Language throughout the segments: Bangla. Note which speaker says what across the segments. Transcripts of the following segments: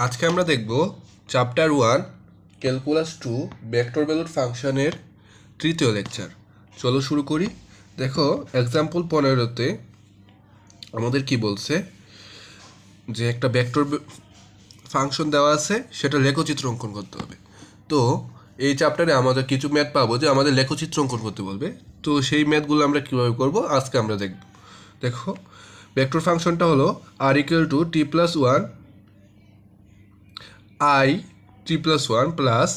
Speaker 1: আজকে আমরা দেখব chapter one calculus to vector ভ্যালুর ফাংশনের তৃতীয় লেকচার চলো শুরু করি। দেখো এক্সাম্পল পনেরোতে আমাদের কি বলছে? যে একটা ভেক্টর ফাংশন দেওয়া আছে, সেটা লেখচিত্র অঙ্কন করতে হবে। তো, এই চ্যাপ্টারে আমাদের কিছু ম্যাথ পাবো যে আমাদের লেখচিত্র অঙ্কন করতে বলবে। তো সেই ম্যাথগুলো আমরা কীভাবে করব, আজকে আমরা দেখব। দেখো ভেক্টর ফাংশনটা হলো R equal to T plus one I T plus one plus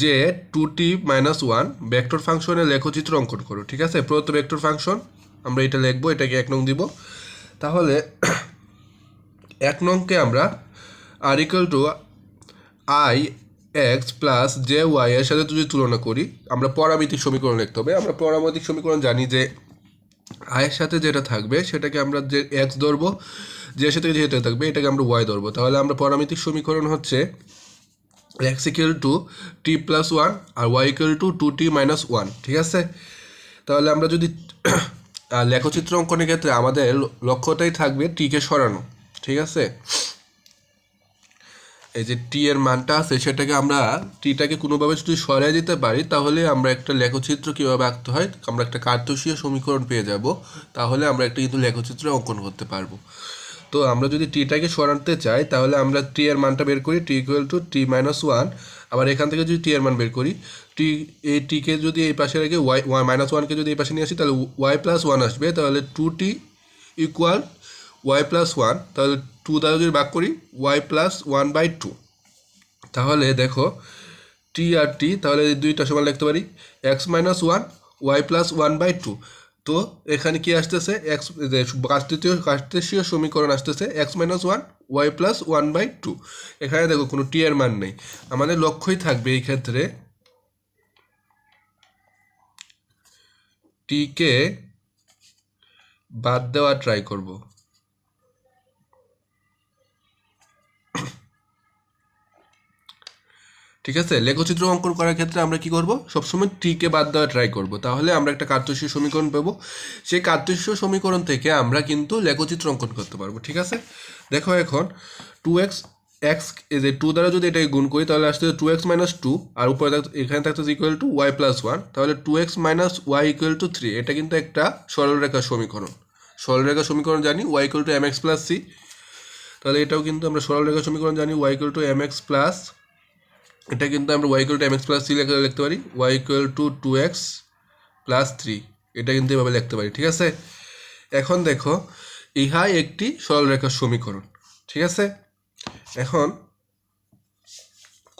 Speaker 1: J two T minus one vector ফাংশনের লেখচিত্র অঙ্কন করো, ঠিক আছে? প্রদত্ত ভেক্টর ফাংশন, আমরা এটা লিখব, এটাকে এক নং দিব। তাহলে এক নংকে আমরা R equal to I X plus J Y এর সাথে যদি তুলনা করি, আমরা পরামিতিক সমীকরণ লিখতে হবে। আমরা পরামিতিক সমীকরণ জানি যে আয়ের সাথে যেটা থাকবে, সেটাকে আমরা যে এক্স ধরবো, যে সাথে যেটা থাকবে, এটাকে আমরা ওয়াই ধরবো। তাহলে আমরা পরামিতিক সমীকরণ হচ্ছে X equal to T plus one R Y equal to two T minus one ঠিক আছে? তাহলে আমরা যদি লেখচিত্র অঙ্কনের ক্ষেত্রে আমাদের লক্ষ্যটাই থাকবে টিকে সরানো, ঠিক আছে? এই যে টি এর মানটা আছে, সেটাকে আমরা টিটাকে কোনোভাবে যদি সরাই দিতে পারি, তাহলে আমরা একটা লেখচিত্র কীভাবে আঁকতে হয়, আমরা একটা কার্তসীয় সমীকরণ পেয়ে যাব, তাহলে আমরা একটা কিন্তু লেখচিত্র অঙ্কন করতে পারব। তো আমরা যদি টিটাকে সরাতে চাই, তাহলে আমরা টি এর মানটা বের করি T equal to T minus one আবার এখান থেকে যদি টি এর মান বের করি টি এই টিকে যদি এই পাশে রেখে ওয়াই ওয়াই মাইনাস ওয়ানকে যদি এই পাশে নিয়ে আসি, তাহলে ওয়াই প্লাস ওয়ান আসবে, তাহলে two T equal Y plus one তাহলে টু দ্বারা যদি ভাগ করি Y plus one by two তাহলে দেখো টি আর টি তাহলে দুইটা সমান লিখতে পারি X minus one Y plus one by two তো এখানে কি আসতেছে? এক্স কার্তৃতীয় কার্তেশীয় সমীকরণ আসতেছে X minus one Y plus one by two এখানে দেখো, কোনো টি এর মান নেই। আমাদের লক্ষ্যই থাকবে এই ক্ষেত্রে টিকে বাদ দেওয়া ট্রাই করব। ঠিক আছে? লেখচিত্র অঙ্কন করার ক্ষেত্রে আমরা কি করব? সবসময় টিকে বাদ দেওয়া ট্রাই করব। তাহলে আমরা একটা কার্তস্য সমীকরণ পাবো। সেই কার্তস্য সমীকরণ থেকে আমরা কিন্তু লেখচিত্র অঙ্কন করতে পারব, ঠিক আছে? দেখো এখন টু এক্স এক্স যে টু দ্বারা যদি এটাকে গুণ করি, তাহলে আসতে টু এক্স মাইনাস টু আর উপরে থাকতে- এখানে থাকতে equal to Y plus one তাহলে two X minus Y equal to three এটা কিন্তু একটা সরলরেখা সমীকরণ। সরলরেখা সমীকরণ জানি Y equal to M X plus C তাহলে এটাও কিন্তু আমরা সরলরেখা সমীকরণ জানি Y equal to M X plus এটা কিন্তু আমরা Y equal to M X plus three লেখা লিখতে পারি। Y equal to two X plus three এটা কিন্তু এভাবে লিখতে পারি, ঠিক আছে? এখন দেখো, ইহা একটি সরলরেখার সমীকরণ, ঠিক আছে? এখন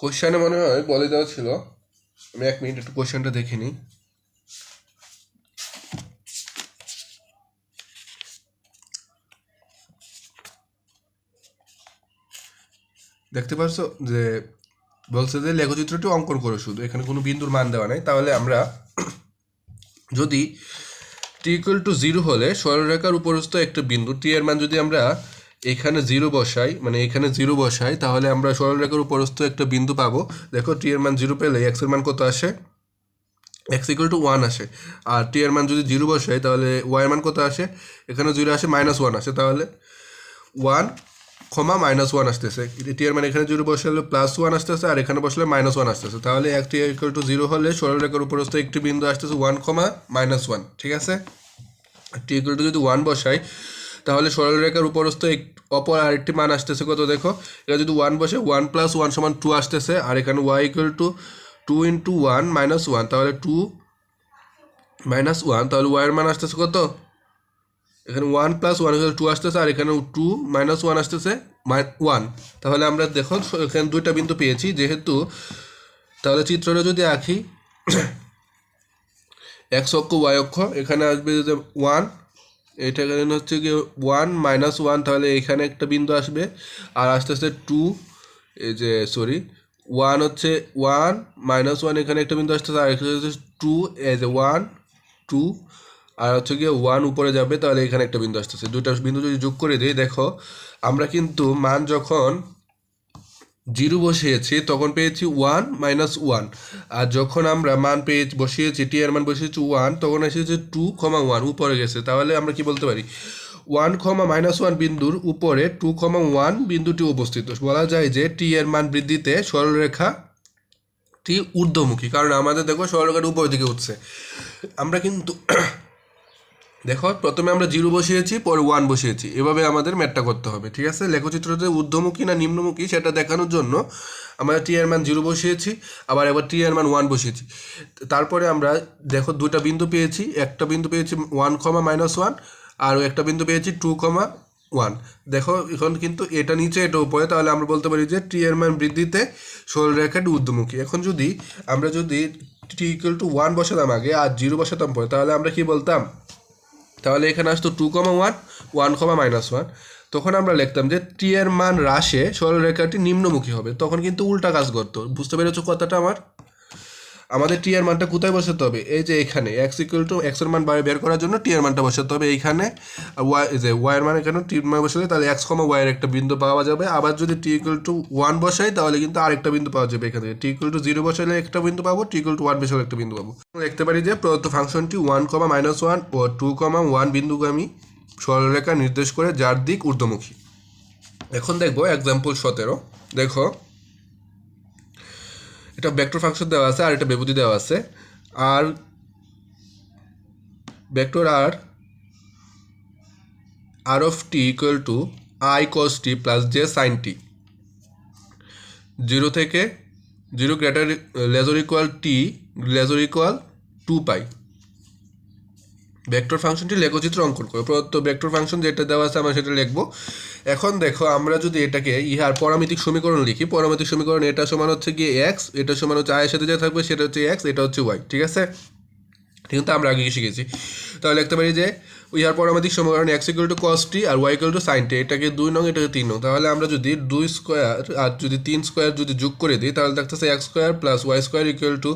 Speaker 1: কোশ্চেনে মনে হয় বলে দেওয়া ছিল, আমি এক মিনিট একটু কোশ্চেনটা দেখে নিই। দেখতে পারছ যে বলছে যে লেখচিত্রটি অঙ্কন করো শুধু, এখানে কোনো বিন্দুর মান দেওয়া নাই। তাহলে আমরা যদি টি ইকুয়াল টু জিরো হলে সরলরেখার উপরস্থ একটা বিন্দু টি এর মান যদি আমরা এখানে জিরো বসাই মানে এখানে জিরো বসাই, তাহলে আমরা সরলরেখার উপরস্থ একটা বিন্দু পাবো। দেখো টি এর মান জিরো পেলে এক্সের মান কত আসে? এক্স ইকুয়াল টু ওয়ান আসে। আর টি এর মান যদি জিরো বসাই, তাহলে ওয়াই এর মান কত আসে? এখানে জিরো আসে মাইনাস ওয়ান আসে। তাহলে ওয়ান ক্ষমা মাইনাস ওয়ান আসতেছে। টি এর মানে এখানে জিরো বসালে প্লাস ওয়ান আসতেছে আর এখানে বসলে মাইনাস ওয়ান আসতেছে। তাহলে এক টি ইকুয়াল টু জিরো হলে সরলরেখার উপরস্থ একটি বিন্দু আসতেছে ওয়ান ক্ষমা মাইনাস ওয়ান ঠিক আছে? টি ইকুয়াল টু যদি ওয়ান বসাই, তাহলে সরলরেখার উপরস্থ এক, অপর আরেকটি মান আসতেছে কত দেখো? এটা যদি ওয়ান বসে ওয়ান প্লাস ওয়ান সমান টু আসতেছে, আর এখানে Y equal to two two into one minus তাহলে টু মাইনাস ওয়ান তাহলে ওয়াইয়ের মান আসতেছে কত? এখানে ওয়ান প্লাস ওয়ান টু আসতেছে, আর এখানে টু মাইনাস ওয়ান আসতেছে ওয়ান তাহলে আমরা দেখো এখানে দুইটা বিন্দু পেয়েছি, যেহেতু তাহলে চিত্রটা যদি আঁকি এক্স অক্ষ ওয়াই অক্ষ, এখানে আসবে যে ওয়ান এটা এখানে হচ্ছে গিয়ে ওয়ান মাইনাস ওয়ান তাহলে এখানে একটা বিন্দু আসবে, আর আস্তে আস্তে টু এই যে সরি ওয়ান হচ্ছে ওয়ান মাইনাস ওয়ান এখানে একটা বিন্দু আসতেছে, আর এখানে হচ্ছে টু এই যে ওয়ান টু আর হচ্ছে গিয়ে ওয়ান উপরে যাবে, তাহলে এখানে একটা বিন্দু আসতেছে। দুইটা বিন্দু যদি যোগ করে দিই, দেখো, আমরা কিন্তু মান যখন জিরো বসিয়েছি, তখন পেয়েছি ওয়ান মাইনাস ওয়ান আর যখন আমরা মান পেয়ে বসিয়েছি টি এর মান বসিয়েছি ওয়ান তখন এসেছে টু কমা ওয়ান উপরে গেছে। তাহলে আমরা কি বলতে পারি? ওয়ান কমা মাইনাস ওয়ান বিন্দুর উপরে টু কমা ওয়ান বিন্দুটি উপস্থিত। বলা যায় যে টি এর মান বৃদ্ধিতে সরলরেখা টি ঊর্ধ্বমুখী। কারণ আমাদের, দেখো, সরলরেখাটি উপর দিকে উঠছে। আমরা কিন্তু দেখো, প্রথমে আমরা জিরো বসিয়েছি, পরে ওয়ান বসিয়েছি। এভাবে আমাদের ম্যাটটা করতে হবে, ঠিক আছে? লেখচিত্রতে ঊর্ধ্বমুখী না নিম্নমুখী সেটা দেখানোর জন্য আমরা টি এর মান জিরো বসিয়েছি, আবার এবার টি এর মান ওয়ান বসিয়েছি। তারপরে আমরা দেখো দুটা বিন্দু পেয়েছি, একটা বিন্দু পেয়েছি ওয়ান কমা মাইনাস ওয়ান আর একটা বিন্দু পেয়েছি টু কমা ওয়ান দেখো, এখন কিন্তু এটা নিচে, এটা উপরে, তাহলে আমরা বলতে পারি যে টি এর মান বৃদ্ধিতে সরলরেখাটি ঊর্ধ্বমুখী। এখন যদি আমরা যদি টি ইকুয়াল টু ওয়ান বসাতাম আগে, আর জিরো বসাতাম পরে, তাহলে আমরা কি বলতাম? তাহলে এখানে আসতো two comma one one comma minus one তখন আমরা লিখতাম যে টি এর মান হ্রাসে সরলরেখাটি নিম্নমুখী হবে। তখন কিন্তু উল্টা কাজ করতো। বুঝতে পেরেছ কথাটা আমার? আমাদের টি এর মানটা কোথায় বসাতে হবে? এই যে এখানে। এক্স ইকুয়াল টু এক্সের মান বাইরে বের করার জন্য টি এর মানটা বসাতে হবে এইখানে। ওয়াই যে ওয়াইয়ের মান এখানে টি মান বসালে তাহলে এক্স কমা ওয়াইয়ের একটা বিন্দু পাওয়া যাবে। আবার যদি টি ইকুয়াল টু ওয়ান বসাই, তাহলে কিন্তু আরেকটা বিন্দু পাওয়া যাবে এখান টি ইকুয়াল টু জিরো বসালে একটা বিন্দু পাবো টি ইকুয়াল টু ওয়ান বসালে একটা বিন্দু পাবো। দেখতে পারি যে প্রদত্ত ফাংশনটি ওয়ান কমা মাইনাস ওয়ান ও টু কমা ওয়ান বিন্দুগামী সরলরেখা নির্দেশ করে যার দিক ঊর্ধ্বমুখী। এখন দেখব এক্সাম্পল সতেরো। দেখো এটা ভেক্টর ফাংশন দেওয়া আছে আর এটা বিভূতি দেওয়া আছে। আর vector R R of T equal to I cos T plus J sine T zero থেকে zero greater lesser equal T lesser equal to pi vector ফাংশনটি লেখচিত্র অঙ্কন করো। প্রদত্ত ভেক্টর ফাংশন যেটা দেওয়া আছে আমরা সেটা লিখব। এখন দেখো, আমরা যদি এটাকে ইহার পরামিতিক সমীকরণ লিখি, পরামিতিক সমীকরণ এটা সমান হচ্ছে গিয়ে এক্স এটা সমান হচ্ছে আয়ের সাথে যা থাকবে সেটা হচ্ছে এক্স এটা হচ্ছে ওয়াই ঠিক আছে? কিন্তু আমরা আগে শিখেছি? তাহলে লিখতে পারি যে, ইহার পরামিতিক সমীকরণ X equal to cos T R Y equal to sine T এটাকে দুই নং, এটাকে তিন নং। তাহলে আমরা যদি দুই স্কোয়ার আর যদি তিন স্কোয়ার যদি যোগ করে দিই, তাহলে দেখতেছে X square plus Y square equal to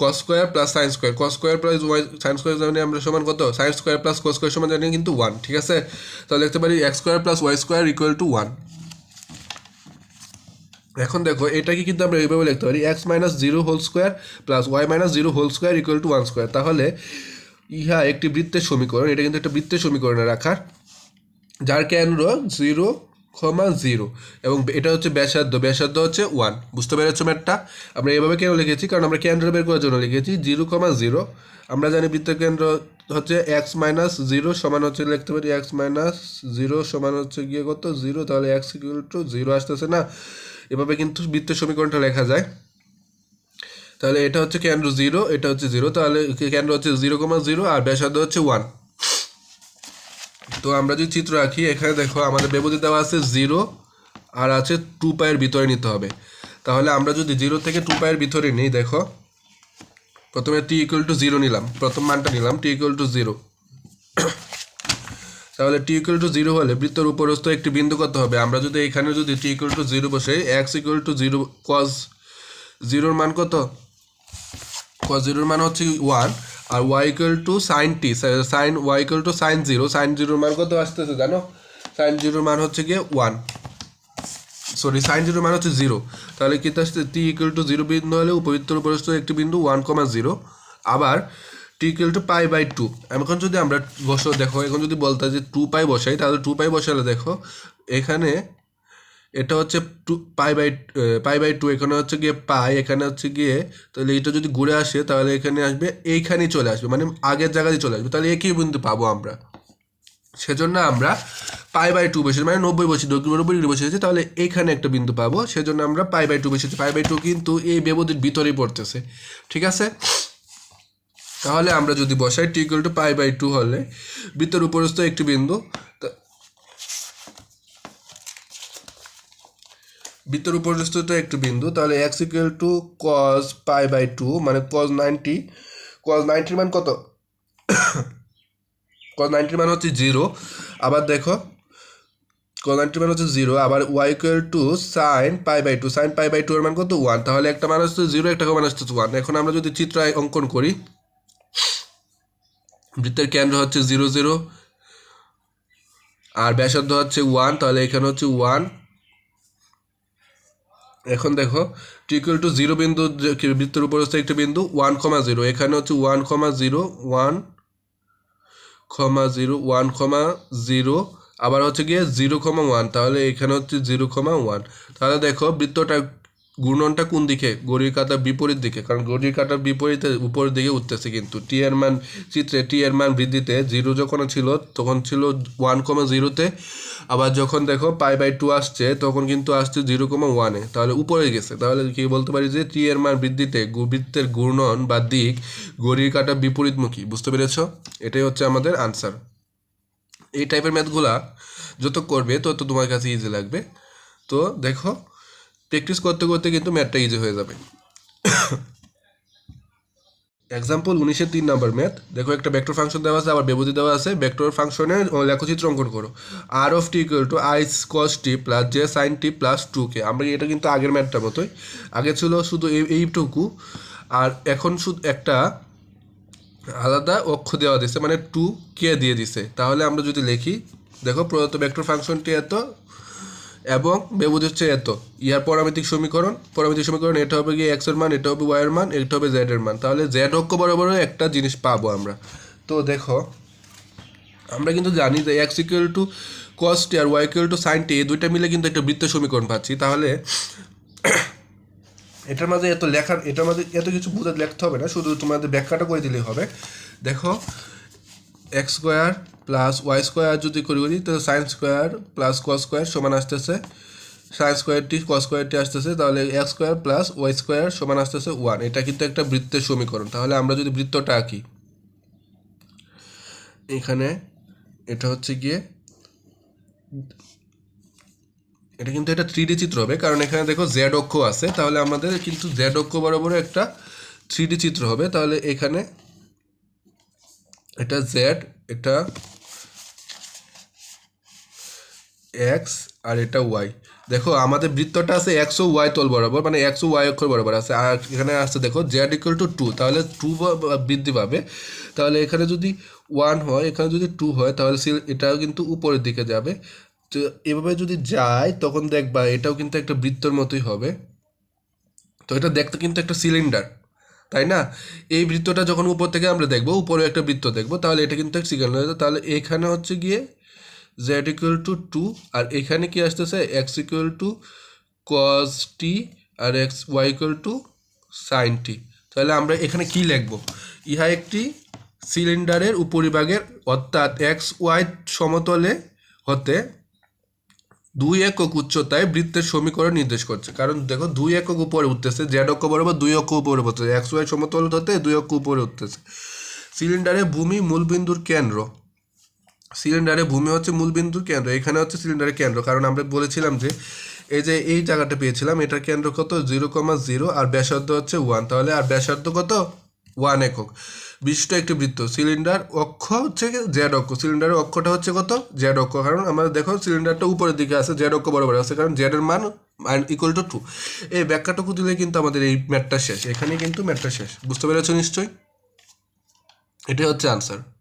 Speaker 1: cos square plus sine square cos square plus Y sine square জানি আমরা সমান কত? Sine square plus cos square সমান জানি কিন্তু ওয়ান ঠিক আছে? তাহলে লিখতে পারি X square plus Y square equal to one এখন দেখো, এটাকে কিন্তু আমরা এইভাবে লিখতে পারি X minus zero whole square plus Y minus zero whole square equal to one square তাহলে ইহা একটি বৃত্তের সমীকরণ, এটা কিন্তু একটা বৃত্তের সমীকরণে রাখার, যার কেন্দ্র জিরো ক্ষমা জিরো এবং এটা হচ্ছে ব্যাসার্ধ ব্যাসার্ধ হচ্ছে ওয়ান বুঝতে পেরেছ ম্যাটটা? আমরা এভাবে কেন লিখেছি? কারণ আমরা কেন্দ্র বের করার জন্য লিখেছি জিরো ক্ষমা জিরো আমরা জানি বৃত্তের কেন্দ্র হচ্ছে এক্স মাইনাস জিরো সমান হচ্ছে, লিখতে পারি এক্স মাইনাস জিরো সমান হচ্ছে গিয়ে কত? জিরো তাহলে এক্স ইকুয়াল টু জিরো আসতেছে না। এভাবে কিন্তু বৃত্তের সমীকরণটা লেখা যায়। তাহলে এটা হচ্ছে কেন্দ্র জিরো, এটা হচ্ছে জিরো, তাহলে কেন্দ্র হচ্ছে জিরো কমা জিরো আর ব্যাসার্ধ হচ্ছে ওয়ান। তো আমরা যদি চিত্র আঁকি, এখানে দেখো আমাদের ব্যবধি দেওয়া আছে জিরো আর আছে টু পায়ের ভিতরে নিতে হবে। তাহলে আমরা যদি জিরো থেকে টু পায়ের ভিতরে নিই, দেখো, প্রথমে টি ইকুয়াল টু জিরো নিলাম, প্রথম মানটা নিলাম টি ইকুয়াল টু জিরো তাহলে টি ইকুয়াল টু জিরো হলে বৃত্তের উপরস্থ একটি বিন্দু কত হবে? আমরা যদি এখানে যদি টি ইকুয়াল টু জিরো বসে X equal to zero cos জিরোর মান কত? কজ জিরোর মান হচ্ছে one R Y equal to sine T sine Y equal to sine zero sine জিরোর মান কত আসতেছে জানো? সাইন জিরোর মান হচ্ছে গিয়ে ওয়ান সরি সাইন জিরোর মান হচ্ছে জিরো তাহলে কি আসছে? টি ইকুয়াল টু জিরো বিন্দু হলে উপবৃত্তর উপরস্থ একটি বিন্দু ওয়ান কমা জিরো আবার T equal to pi by two এখন যদি আমরা বসো দেখো, এখন যদি বলতে যে টু পাই বসাই, তাহলে টু পাই বসালে দেখো, এখানে এটা হচ্ছে two pi by pi by two এখানে হচ্ছে গিয়ে পাই এখানে হচ্ছে গিয়ে, তাহলে এটা যদি ঘুরে আসে, তাহলে এখানে আসবে এইখানেই চলে আসবে মানে আগের জায়গায় চলে আসবে, তাহলে একই বিন্দু পাবো আমরা। সেজন্য আমরা পাই বাই টু বসেছি মানে নব্বই বসে নব্বই ডিগ্রি বসেছি তাহলে এইখানে একটা বিন্দু পাবো, সেজন্য আমরা পাই বাই টু বসেছি। পাই বাই টু কিন্তু এই ব্যবধির ভিতরেই পড়তেছে, ঠিক আছে? তাহলে আমরা যদি বসাই t equal to pi by two হলে বৃত্তের উপরস্থ একটি বিন্দু, তা- বৃত্তের উপরস্থ একটি বিন্দু, তাহলে x equal to cos pi by two মানে কজ নাইনটি কজ নাইনটির মান কত? কজ নাইনটির মান হচ্ছে জিরো আবার দেখো কজ নাইনটির মান হচ্ছে জিরো আবার y equal to sine pi by two sine pi by two এর মান কত? ওয়ান তাহলে একটা মান হচ্ছে জিরো একটা মান হচ্ছে ওয়ান এখন আমরা যদি চিত্র অঙ্কন করি বৃত্তের কেন্দ্র হচ্ছে জিরো জিরো। আর ব্যাসার্ধ হচ্ছে ওয়ান, তাহলে এখানে হচ্ছে ওয়ান। এখন দেখো টিকুয়াল টু জিরো বিন্দু বৃত্তের উপর হচ্ছে একটি বিন্দু ওয়ান কমা জিরো এখানে হচ্ছে one comma zero one comma zero one comma zero আবার হচ্ছে গিয়ে জিরো কমা ওয়ান তাহলে এখানে হচ্ছে জিরো কমা ওয়ান তাহলে দেখো, বৃত্তটা ঘূর্ণনটা কোন দিকে? ঘড়ির কাঁটার বিপরীত দিকে। কারণ ঘড়ির কাঁটার বিপরীতে উপরের দিকে উঠতেছে কিন্তু টি এর মান চিত্রে টি এর মান বৃদ্ধিতে জিরো যখন ছিল, তখন ছিল ওয়ান কমা জিরোতে আবার যখন দেখো পাই বাই টু আসছে, তখন কিন্তু আসছে জিরো কমা ওয়ানে তাহলে উপরে গেছে। তাহলে কি বলতে পারি যে টি এর মান বৃদ্ধিতে বৃত্তের ঘূর্ণন বা দিক ঘড়ির কাঁটা বিপরীতমুখী। বুঝতে পেরেছ? এটাই হচ্ছে আমাদের আনসার এই টাইপের ম্যাথগুলা যত করবে তত তোমার কাছে ইজি লাগবে। তো দেখো প্র্যাকটিস করতে করতে কিন্তু ম্যাথটা ইজি হয়ে যাবে। এক্সাম্পল উনিশের তিন নাম্বার ম্যাথ দেখো একটা ভেক্টর ফাংশন দেওয়া আছে, আবার ব্যবধি দেওয়া আছে। ভেক্টর ফাংশনের লেখচিত্র অঙ্কন করো। R of t equal to i cos t plus j sine t plus two k আমরা এটা কিন্তু আগের ম্যাথটার মতোই। আগে ছিল শুধু এই- এইটুকু। আর এখন শুধু একটা আলাদা অক্ষ দেওয়া দিছে মানে টু কে দিয়ে দিছে। তাহলে আমরা যদি লিখি, দেখো প্রদত্ত ভেক্টর ফাংশনটি এত এবং ব্যবধি হচ্ছে এত। ইয়ার পরামিতিক সমীকরণ পরামিতিক সমীকরণ, এটা হবে গিয়ে এক্সের মান, এটা হবে ওয়াই এর মান, এটা হবে জেড এর মান। তাহলে জেড অক্ষ বরাবর একটা জিনিস পাবো আমরা। তো দেখো, আমরা কিন্তু জানি যে x equal to cos t R y equal to sine t এই দুইটা মিলে কিন্তু একটা বৃত্ত সমীকরণ পাচ্ছি। তাহলে এটার মাঝে এত লেখার, এটার মাঝে এত কিছু বুঝে লিখতে হবে না, শুধু তোমাদের ব্যাখ্যাটা করে দিলেই হবে। দেখো x square plus y square যদি করি করি, তাহলে sine square plus cos square সমান আসতেছে। সাইন স্কোয়ারটি কস স্কোয়ারটি আসতেছে, তাহলে x square plus y square সমান আসতেছে ওয়ান এটা কিন্তু একটা বৃত্তের সমীকরণ। তাহলে আমরা যদি বৃত্তটা আঁকি, এখানে এটা হচ্ছে গিয়ে, এটা কিন্তু একটা থ্রি চিত্র হবে, কারণ এখানে দেখো জেড অক্ষ আছে, তাহলে আমাদের কিন্তু জেড অক্ষ বরাবর একটা থ্রি চিত্র হবে। তাহলে এখানে এটা জেড এটা এক্স আর এটা ওয়াই দেখো, আমাদের বৃত্তটা আছে একশো ওয়াই তল বরাবর মানে একশো ওয়াই অক্ষর বরাবর আছে। আর এখানে আসছে, দেখো জেড ইকুয়াল টু টু তাহলে টু বৃদ্ধি পাবে। তাহলে এখানে যদি ওয়ান হয়, এখানে যদি টু হয়, তাহলে সি- এটাও কিন্তু উপরের দিকে যাবে। তো এভাবে যদি যায়, তখন দেখবা এটাও কিন্তু একটা বৃত্তর মতোই হবে। তো এটা দেখতে কিন্তু একটা সিলিন্ডার তাই না? এই বৃত্তটা যখন উপর থেকে আমরা দেখব উপরে একটা বৃত্ত দেখব, তাহলে এটা কিন্তু একটা সিলিন্ডার তাহলে এখানে হচ্ছে গিয়ে জেড ইকুয়াল টু টু আর এখানে কি আসতেছে? X equal to cos t R x y equal to sine t তাহলে আমরা এখানে কি লিখব? ইহা একটি সিলিন্ডারের উপরিভাগের, অর্থাৎ এক্স ওয়াই সমতলে হতে দুই একক উচ্চতায় বৃত্তের সমীকরণ নির্দেশ করছে। কারণ দেখো, দুই একক উপরে উঠতেছে জেড অক্ষ বরাবর দুই অক্ষ উপরে উঠতেছে এক্স ওয়াই সমতল হতে দুই অক্ষ উপরে উঠতেছে। সিলিন্ডারে ভূমি মূলবিন্দুর কেন্দ্র সিলিন্ডারে ভূমি হচ্ছে মূলবিন্দুর কেন্দ্র, এখানে হচ্ছে সিলিন্ডারের কেন্দ্র। কারণ আমরা বলেছিলাম যে, এই যে এই জায়গাটা পেয়েছিলাম, এটার কেন্দ্র কত? জিরো কমা জিরো, আর ব্যাসার্ধ হচ্ছে ওয়ান। তাহলে আর ব্যাসার্ধ কত? ওয়ান একক। বিশিষ্ট একটি বৃত্ত, সিলিন্ডার অক্ষ হচ্ছে জেড অক্ষ। সিলিন্ডারের অক্ষটা হচ্ছে কত? জেড অক্ষ। কারণ আমরা দেখো, সিলিন্ডারটা উপরের দিকে আছে, জেড অক্ষ বরাবর আছে, কারণ জেড এর মান ইকুয়াল টু টু এই ব্যাখ্যাটুকু দিলে কিন্তু আমাদের এই ম্যাটটা শেষ। এখানে কিন্তু ম্যাটটা শেষ। বুঝতে পেরেছ নিশ্চয়ই? এটাই হচ্ছে আনসার